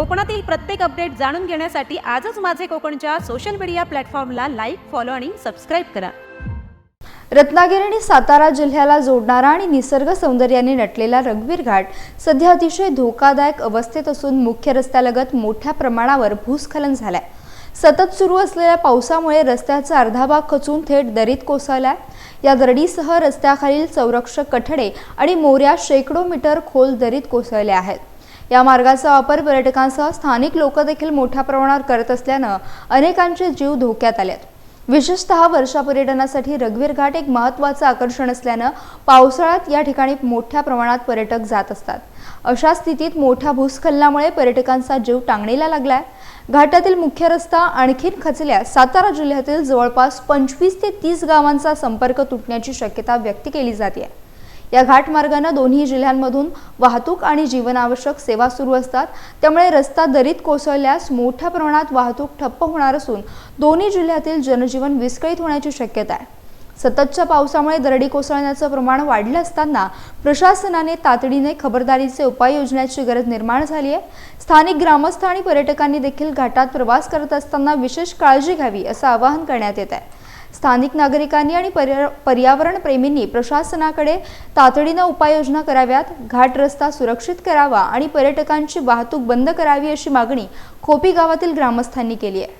कोकणातील प्रत्येक अपडेट जाणून घेण्यासाठी आजच माझे कोकणच्या सोशल मीडिया प्लॅटफॉर्मला लाईक फॉलो आणि सबस्क्राईब करा. रत्नागिरी आणि सातारा जिल्ह्याला जोडणारा आणि निसर्ग सौंदर्याने नटलेला रघुवीर घाट सध्या अतिशय धोकादायक अवस्थेत असून मुख्य रस्त्यालगत मोठ्या प्रमाणावर भूस्खलन झालाय. सतत सुरू असलेल्या पावसामुळे रस्त्याचा अर्धा भाग खचून थेट दरीत कोसळलाय. या दरडीसह रस्त्याखालील संरक्षक कठडे आणि मोऱ्या शेकडो मीटर खोल दरीत कोसळल्या आहेत. या मार्गाचा वापर पर्यटकांसह स्थानिक लोक देखील मोठ्या प्रमाणावर करत असल्यानं अनेकांचे जीव धोक्यात आलेत. विशेषतः वर्षा पर्यटनासाठी रघुवीर घाट एक महत्त्वाचं आकर्षण असल्यानं पावसाळ्यात या ठिकाणी मोठ्या प्रमाणात पर्यटक जात असतात. अशा स्थितीत मोठ्या भूस्खलनामुळे पर्यटकांचा जीव टांगणीला लागलाय. घाटातील मुख्य रस्ता आणखीन खचल्यास सातारा जिल्ह्यातील जवळपास पंचवीस ते तीस गावांचा संपर्क तुटण्याची शक्यता व्यक्त केली जाते या घाटमार्गानं दोन्ही जिल्ह्यांमधून वाहतूक आणि जीवनावश्यक सेवा सुरू असतात. त्यामुळे रस्ता दरीत कोसळल्यास मोठ्या प्रमाणात वाहतूक ठप्प होणार असून दोन्ही जिल्ह्यातील जनजीवन विस्कळीत होण्याची शक्यता आहे. सततच्या पावसामुळे दरडी कोसळण्याचं प्रमाण वाढलं असताना प्रशासनाने तातडीने खबरदारीचे उपाय योजण्याची गरज निर्माण झाली आहे. स्थानिक ग्रामस्थ आणि पर्यटकांनी देखील घाटात प्रवास करत असताना विशेष काळजी घ्यावी असं आवाहन करण्यात येत आहे. स्थानिक नागरिकांनी आणि पर्या पर्यावरण प्रेमींनी प्रशासनाकडे तातडीनं उपाययोजना कराव्यात घाट रस्ता सुरक्षित करावा आणि पर्यटकांची वाहतूक बंद करावी अशी मागणी खोपी गावातील ग्रामस्थांनी केली आहे.